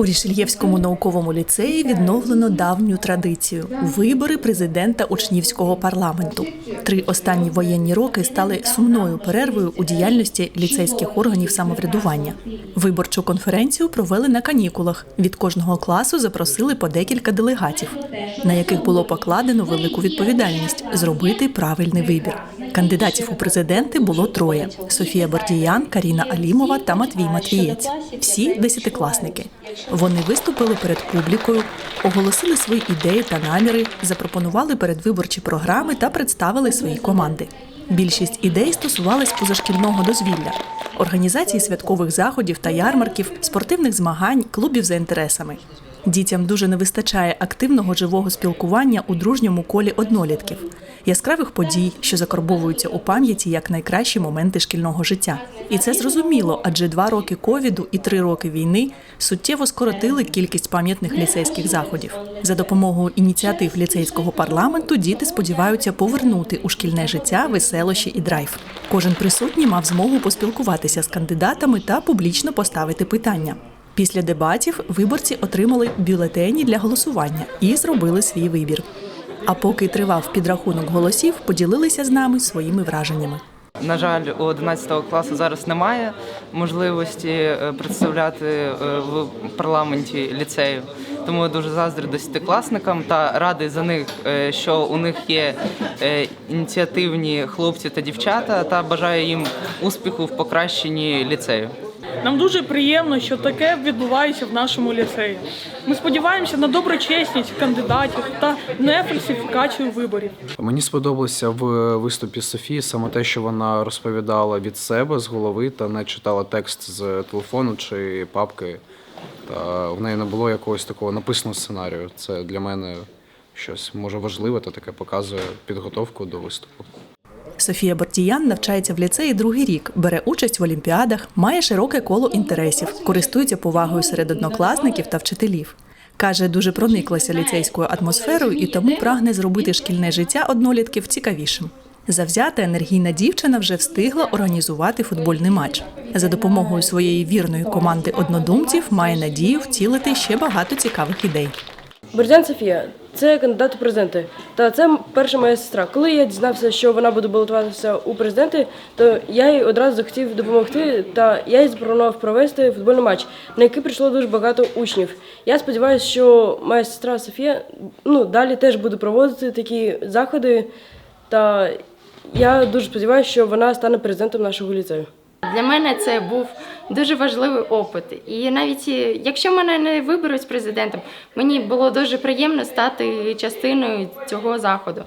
У Рішельєвському науковому ліцеї відновлено давню традицію вибори президента учнівського парламенту. Три останні воєнні роки стали сумною перервою у діяльності ліцейських органів самоврядування. Виборчу конференцію провели на канікулах. Від кожного класу запросили по декілька делегатів, на яких було покладено велику відповідальність зробити правильний вибір. Кандидатів у президенти було троє: Софія Бордіян, Каріна Алімова та Матвій Матвієць. Всі десятикласники. Вони виступили перед публікою, оголосили свої ідеї та наміри, запропонували передвиборчі програми та представили свої команди. Більшість ідей стосувались позашкільного дозвілля, організації святкових заходів та ярмарків, спортивних змагань, клубів за інтересами. Дітям дуже не вистачає активного живого спілкування у дружньому колі однолітків, яскравих подій, що закарбовуються у пам'яті як найкращі моменти шкільного життя. І це зрозуміло, адже два роки ковіду і три роки війни суттєво скоротили кількість пам'ятних ліцейських заходів. За допомогою ініціатив ліцейського парламенту діти сподіваються повернути у шкільне життя веселощі і драйв. Кожен присутній мав змогу поспілкуватися з кандидатами та публічно поставити питання. Після дебатів виборці отримали бюлетені для голосування і зробили свій вибір. А поки тривав підрахунок голосів, поділилися з нами своїми враженнями. На жаль, у 11 класу зараз немає можливості е, представляти е, в парламенті ліцею. Тому я дуже заздрю десятикласникам та радий за них, е, що у них є ініціативні хлопці та дівчата, та бажаю їм успіху в покращенні ліцею. Нам дуже приємно, що таке відбувається в нашому ліцеї. Ми сподіваємося на доброчесність кандидатів та не фальсифікацію виборів. Мені сподобалося в виступі Софії саме те, що вона розповідала від себе з голови та не читала текст з телефону чи папки. Та в неї не було якогось такого написаного сценарію. Це для мене щось може важливе та таке показує підготовку до виступу. Софія Бортіян навчається в ліцеї другий рік, бере участь в олімпіадах, має широке коло інтересів, користується повагою серед однокласників та вчителів. Каже, дуже прониклася ліцейською атмосферою і тому прагне зробити шкільне життя однолітків цікавішим. Завзята енергійна дівчина вже встигла організувати футбольний матч. За допомогою своєї вірної команди однодумців має надію втілити ще багато цікавих ідей. Борзян Софія, це кандидат у президенти. Та це перша моя сестра. Коли я дізнався, що вона буде балотуватися у президенти, то я їй одразу захотів допомогти. Та я їй запропонував провести футбольний матч, на який прийшло дуже багато учнів. Я сподіваюся, що моя сестра Софія ну далі теж буде проводити такі заходи. Та я дуже сподіваюся, що вона стане президентом нашого ліцею. Для мене це був дуже важливий опит. І навіть е, якщо мене не виберуть президентом, мені було дуже приємно стати частиною цього заходу.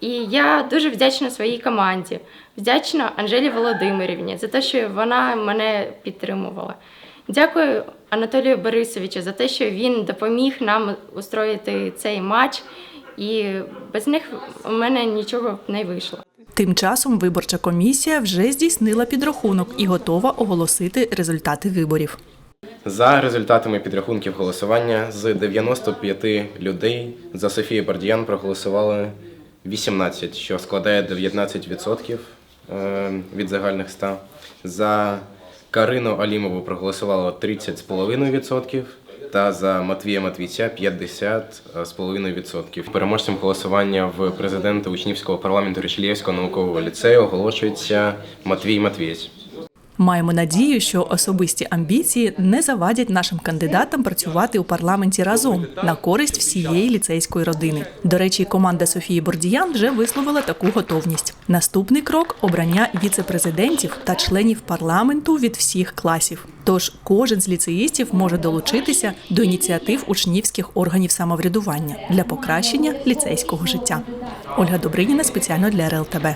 І я дуже вдячна своїй команді, вдячна Анжелі Володимирівні за те, що вона мене підтримувала. Дякую Анатолію Борисовичу за те, що він допоміг нам устроїти цей матч, і без них у мене нічого не вийшло. Тим часом виборча комісія вже здійснила підрахунок і готова оголосити результати виборів. За результатами підрахунків голосування з 95 людей за Софію Бардіян проголосували 18, що складає 19% е, від загальних 100. За Карину Алімову проголосувало 30,5% та за Матвія Матвійця 50,5%. Переможцем голосування в президента учнівського парламенту Рішельєвського наукового ліцею оголошується Матвій Матвієць. Маємо надію, що особисті амбіції не завадять нашим кандидатам працювати у парламенті разом на користь всієї ліцейської родини. До речі, команда Софії Бордіян вже висловила таку готовність. Наступний крок обрання віце-президентів та членів парламенту від всіх класів. Тож кожен з ліцеїстів може долучитися до ініціатив учнівських органів самоврядування для покращення ліцейського життя. Ольга Добриніна спеціально для РЛТБ.